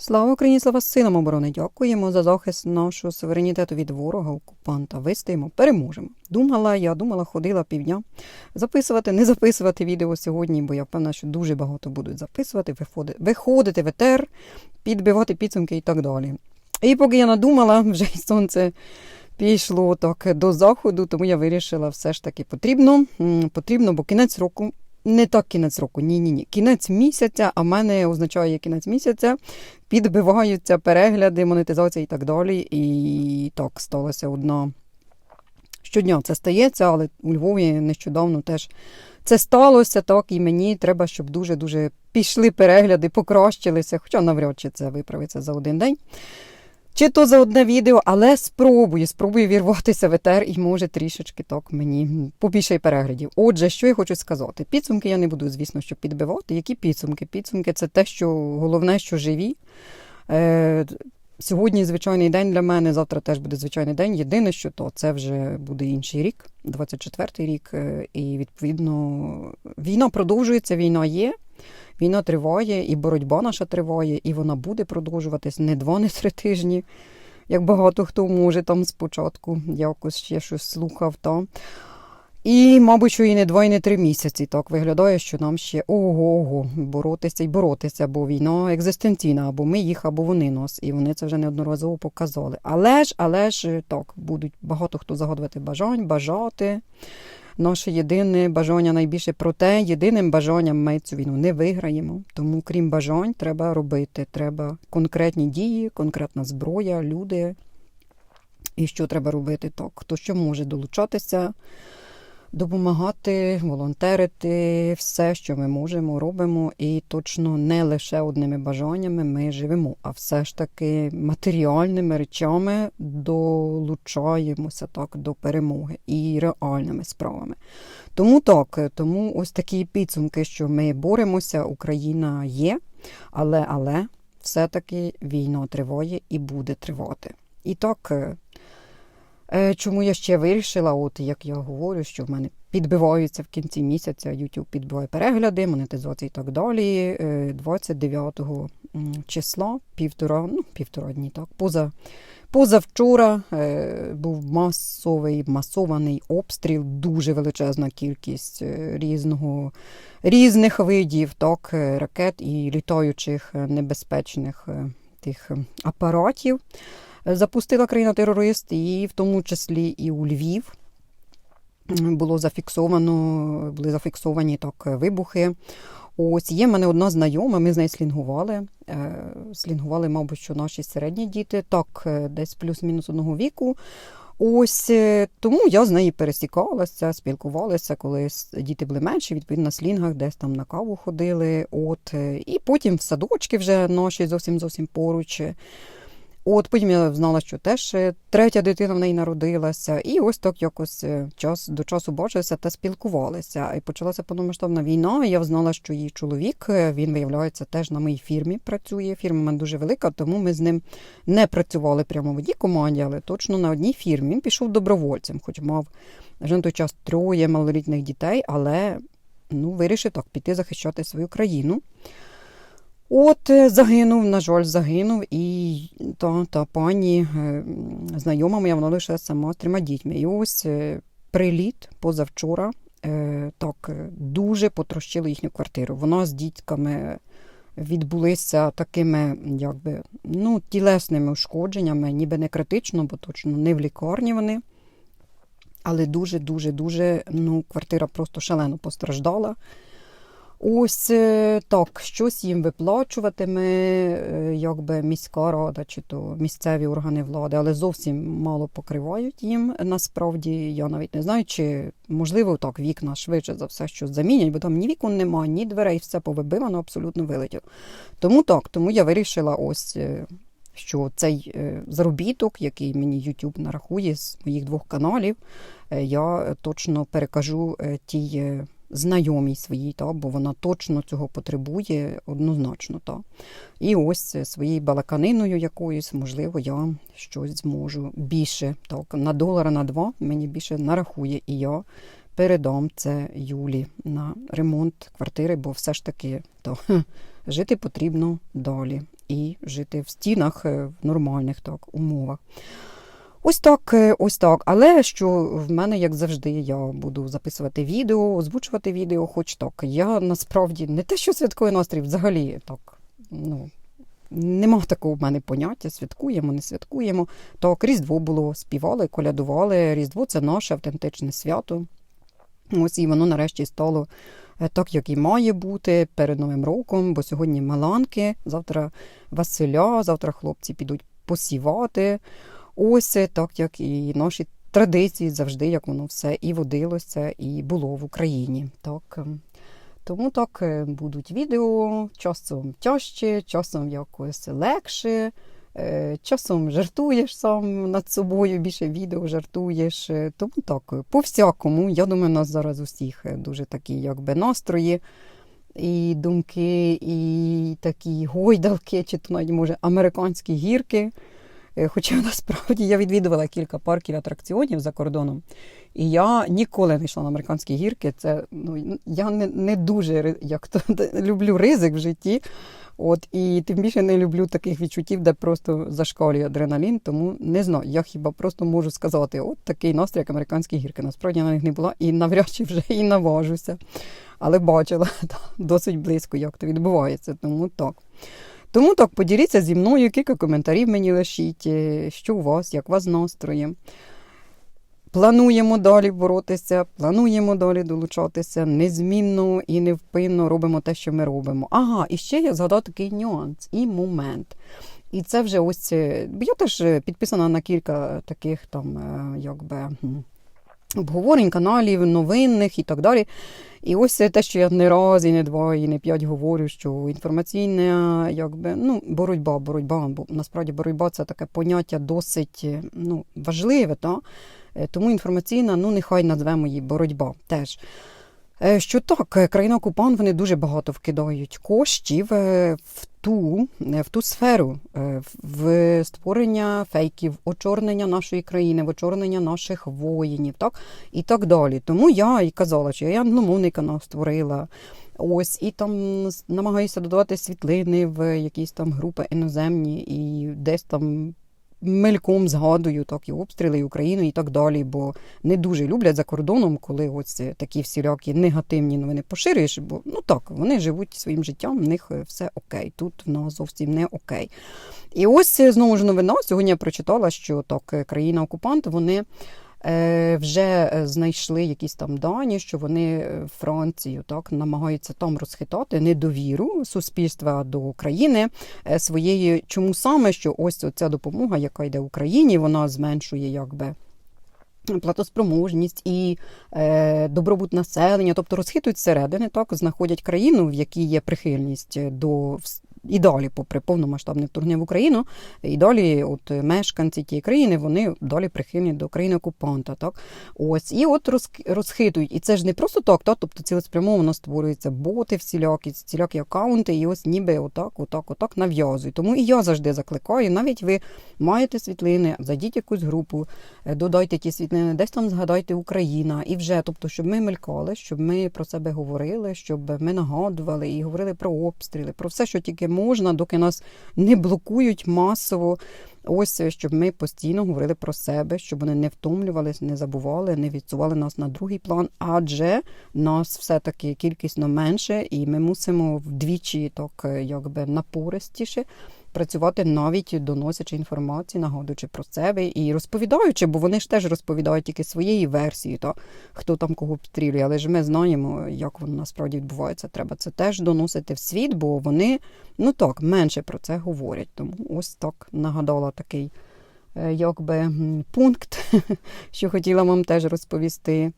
Слава Україні, слава силам оборони! Дякуємо за захист нашого суверенітету від ворога, окупанта. Вистоїмо, переможемо. Думала, я думала, ходила півдня записувати, не записувати відео сьогодні, бо я впевнена, що дуже багато будуть записувати, виходити, виходити в етер, підбивати підсумки і так далі. І поки я надумала, вже й сонце пішло так до заходу, тому я вирішила, все ж таки потрібно. Потрібно, бо кінець року. Не так кінець року, ні, ні, ні. Кінець місяця, а в мене означає кінець місяця, підбиваються перегляди, монетизація і так далі. І так сталося одна. Щодня це стається, але у Львові нещодавно теж це сталося, так, і мені треба, щоб дуже-дуже пішли перегляди, покращилися, хоча навряд чи це виправиться за один день. Чи то за одне відео, але спробую, спробую вірватися в етер і може трішечки так мені побільше переглядів. Отже, що я хочу сказати. Підсумки я не буду, звісно, що підбивати. Які підсумки? Підсумки це те, що головне, що живі. Е, Сьогодні звичайний день для мене, завтра теж буде звичайний день. Єдине, що то це вже буде інший рік, 24-й рік. е, І відповідно війна продовжується, війна є. Війна триває, і боротьба наша триває, і вона буде продовжуватись не два, не три тижні, як багато хто може там спочатку якось ще щось слухав. Там. І, мабуть, що і не два, і не три місяці. Так виглядає, що нам ще ого-ого боротися і боротися, бо війна екзистенційна, або ми їх, або вони нас. І вони це вже неодноразово показали. Але ж, але ж так, будуть багато хто загадувати бажань, бажати. Наше єдине бажання найбільше про те, єдиним бажанням ми цю війну не виграємо. Тому, крім бажань, треба робити. Треба конкретні дії, конкретна зброя, люди. І що треба робити? Так, хто що може долучатися, допомагати, волонтерити, все, що ми можемо, робимо. І точно не лише одними бажаннями ми живемо, а все ж таки матеріальними речами долучаємося так до перемоги і реальними справами. Тому так, тому ось такі підсумки, що ми боремося, Україна є, але але все-таки війна триває і буде тривати. І так. Е, Е, Чому я ще вирішила, от як я говорю, що в мене підбиваються в кінці місяця, YouTube підбиває перегляди, монетизація і так далі. Е, 29 м, числа, півтора, ну, півтора дні, так, поза, позавчора е, був масовий, масований обстріл, дуже величезна кількість е, різного, різних видів так, е, ракет і літаючих е, небезпечних е, тих е, апаратів запустила країна-терорист, і в тому числі і у Львів було зафіксовано, були зафіксовані так вибухи. Ось є в мене одна знайома, ми з нею слінгували. Е, Слінгували, мабуть, що наші середні діти, так, е, десь плюс-мінус одного віку. Ось е, тому я з нею пересікалася, спілкувалася, коли діти були менші, відповідно на слінгах, десь там на каву ходили. От, і потім в садочки вже наші зовсім зовсім поруч. От потім я знала, що теж е, третя дитина в неї народилася, і ось так якось е, час до часу бачилися та спілкувалися. І почалася повномасштабна війна. і Я знала, що її чоловік е, він виявляється теж на моїй фірмі. Працює. Фірма в мене дуже велика, тому ми з ним не працювали прямо в одній команді, але точно на одній фірмі. Він пішов добровольцем, хоч мав на той час троє малолітніх дітей, але ну вирішив так піти захищати свою країну. От е, загинув, на жаль, загинув, і та, та пані е, знайома моя, вона лише сама з трьома дітьми. І ось е, приліт позавчора так дуже потрощило їхню квартиру. Вона з дітками відбулися такими, якби, ну, тілесними ушкодженнями, ніби не критично, бо точно не в лікарні вони. Але дуже, дуже, дуже, ну, квартира просто шалено постраждала. Ось е, так, щось їм виплачуватиме, е, якби міська рада чи то місцеві органи влади, але зовсім мало покривають їм. Насправді я навіть не знаю, чи можливо так вікна швидше за все щось замінять, бо там ні вікон нема, ні дверей, все повибивано, абсолютно вилетіло. Тому так, тому я вирішила ось. е, Що цей заробіток, який мені YouTube нарахує з моїх двох каналів, я точно перекажу тій знайомій своїй, та, бо вона точно цього потребує однозначно. Та. І ось своєю балаканиною якоюсь, можливо, я щось зможу більше. Так, на долара на два мені більше нарахує, і я передам це Юлі на ремонт квартири, бо все ж таки то, жити потрібно далі. і жити в стінах е, в нормальних так умовах. Ось так, е, ось так. Але що в мене, як завжди, я буду записувати відео, озвучувати відео, хоч так. Я насправді не те, що святковий настрій, взагалі так. Ну, нема такого в мене поняття, святкуємо, не святкуємо. Так, Різдво було, співали, колядували. Різдво це наше автентичне свято. Ось і воно нарешті стало е, так, як і має бути перед Новим роком, бо сьогодні Маланки, завтра Василя, завтра хлопці підуть посівати. Ось так, як і наші традиції завжди, як воно все і водилося, і було в Україні. Так. ем. Тому так е, будуть відео, часом тяжче, часом якось легше. Е, Часом жартуєш сам над собою, більше відео жартуєш. Е, Тому так, е, по всякому. Я думаю, у нас зараз усіх дуже такі якби настрої, і думки, і такі гойдалки, чи то навіть може американські гірки. Е, Хоча насправді я відвідувала кілька парків атракціонів за кордоном, і я ніколи не йшла на американські гірки. Це ну я не, не дуже як то люблю ризик в житті. От і тим більше не люблю таких відчуттів, де просто зашкалює адреналін. Тому не знаю. Я хіба просто можу сказати, от такий настрій, як американські гірки. Насправді я на них не була і навряд чи вже і наважуся. Але бачила досить близько, як то відбувається. Тому так. Тому так, поділіться зі мною, кілька коментарів мені лишіть, е, що у вас, як у вас настрої. Плануємо далі боротися, плануємо далі долучатися, незмінно і невпинно робимо те, що ми робимо. Ага, і ще я згадав такий нюанс і момент. І це вже ось. е, Я теж е, підписана на кілька таких там, якби. Обговорень каналів, новинних і так далі. І ось це те, що я не раз, і не два, і не п'ять говорю, що інформаційна якби, ну, боротьба, боротьба, бо насправді боротьба це таке поняття досить е, ну, важливе. Та? Е, Тому інформаційна, ну нехай назвемо її боротьба теж. Е, Що так, е, країна-окупант вони дуже багато вкидають коштів в ту, е, в ту сферу, е, в- створення фейків, очорнення нашої країни, в очорнення наших воїнів, так і так далі. Тому я і казала, що я англомовний канал створила. Ось і там намагаюся додавати світлини в якісь там групи іноземні, і десь там мельком згадую так і обстріли і Україну і так далі, бо не дуже люблять за кордоном, коли ось такі всілякі негативні новини поширюєш. Бо ну так, вони живуть своїм життям, в них е, все окей. Тут в нас зовсім не окей. І ось е, знову ж новина. Сьогодні я прочитала, що так е, країна-окупант вони. Е, Вже е, знайшли якісь там дані, що вони е, Францію так намагаються там розхитати недовіру суспільства до України своєї. Чому саме що ось ця допомога, яка йде Україні, вона зменшує якби платоспроможність і е, добробут населення, тобто розхитують зсередини, так знаходять країну, в якій є прихильність до і далі, попри повномасштабне вторгнення в Україну, і далі, от мешканці тієї країни, вони далі прихильні до країни окупанта. Так ось і от розхитують. І це ж не просто так, так тобто цілеспрямовано створюються боти, всілякі, всілякі акаунти, і ось ніби отак, отак, отак нав'язують. Тому і я завжди закликаю, навіть ви маєте світлини, зайдіть в якусь групу, е, додайте ті світлини, десь там згадайте Україна, і вже, тобто, щоб ми мелькали, щоб ми про себе говорили, щоб ми нагадували і говорили про обстріли, про все, що тільки можна, доки нас не блокують масово. Ось е, щоб ми постійно говорили про себе, щоб вони не втомлювались, не забували, не відсували нас на другий план, адже нас все-таки кількісно менше, і ми мусимо вдвічі так е, якби напористіше працювати навіть доносячи інформацію, нагадуючи про себе і розповідаючи, бо вони ж теж розповідають тільки своєї версії, та хто там кого обстрілює. Але ж ми знаємо, як воно насправді відбувається. Треба це теж доносити в світ, бо вони ну так менше про це говорять. Тому ось так нагадала такий. е, Якби пункт, що хотіла вам теж розповісти.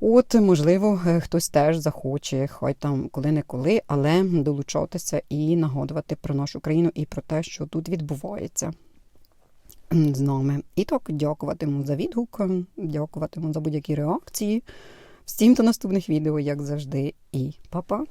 От, можливо, е, хтось теж захоче, хай там коли-неколи, але долучатися і нагадувати про нашу країну і про те, що тут відбувається з нами. І так, дякуватиму за відгук, дякуватиму за будь-які реакції. Всім до наступних відео, як завжди, і па-па!